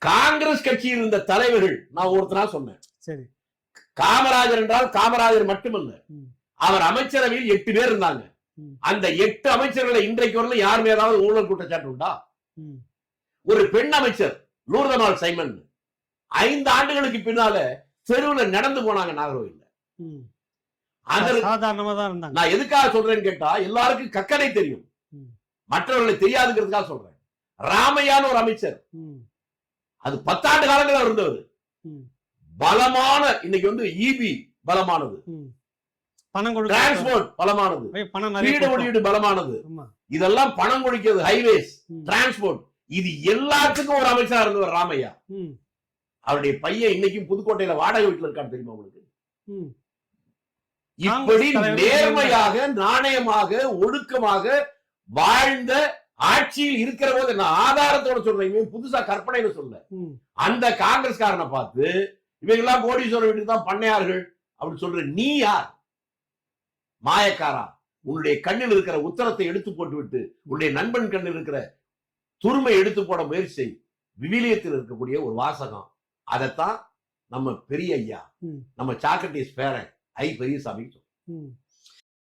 காங்கிரஸ் கட்சியில் இருந்த தலைவர்கள் நான் ஒருத்தனா சொன்னேன். சரி. காமராஜர் என்றால் காமராஜர் மட்டுமல்ல. அவர் அமைச்சரவையில் எட்டு பேர் இருந்தாங்க. அந்த எட்டு அமைச்சர்களை இன்றைக்கு வரல யார் மீதாவது ஊழல் குற்றச்சாட்டு உண்டா. ஒரு பெண் அமைச்சர் லூர்தமால் சைமன். ஐந்து ஆண்டுகளுக்கு பின்னால தெருவுல நடந்து போனாங்க இருந்தாங்க. நான் எதுக்காக சொல்றேன்னு கேட்டா எல்லாருக்கும் கக்கனை தெரியும். ம். மற்றவர்களுக்கு தெரியாதுங்கிறதுக்காக சொல்றேன். ராமையான்னு ஒரு அமைச்சர். அது பத்தாண்டு காலங்களா இருந்தவர் ம். பலமான இன்னைக்கு வந்து இபி பலமானது ம். பணம் டிரான்ஸ்போர்ட் பலமானது வீடு பலமானது இதெல்லாம் பணம் கொடுக்கிறது ஹைவேஸ். டிரான்ஸ்போர்ட் இது எல்லாத்துக்கும் ஒரு அமைச்சரா இருந்தவர் ராமையா. அவருடைய பையன் இன்னைக்கும் புதுக்கோட்டையில வாடகை வீட்டுல இருக்கான்னு தெரியுமா உங்களுக்கு. இப்படி நேர்மையாக நாணயமாக ஒழுக்கமாக வாழ்ந்த ஆட்சியில் இருக்கிற போது நான் ஆதாரத்தோட சொல்றேன் இவன் புதுசா கற்பனைன்னு சொல்ல. அந்த காங்கிரஸ்காரனை பார்த்து இவங்க எல்லாம் கோடீஸ்வரர் வீட்டுக்கு தான் பண்ணையார்கள் அப்படின்னு சொல்ற நீ யார் மாயக்காரா உன்னுடைய கண்ணில் இருக்கிற உத்தரத்தை எடுத்து போட்டு விட்டு உன்னுடைய நண்பன் கண்ணில் இருக்கிற துருமை எடுத்து போட முயற்சி செய் விவிலியத்தில் இருக்கக்கூடிய ஒரு வாசகம் அதைத்தான் நம்ம பெரிய ஐயா. நம்ம சாக்ரட்டிஸ் பேரன் ஐ பெரியசாமி ம்.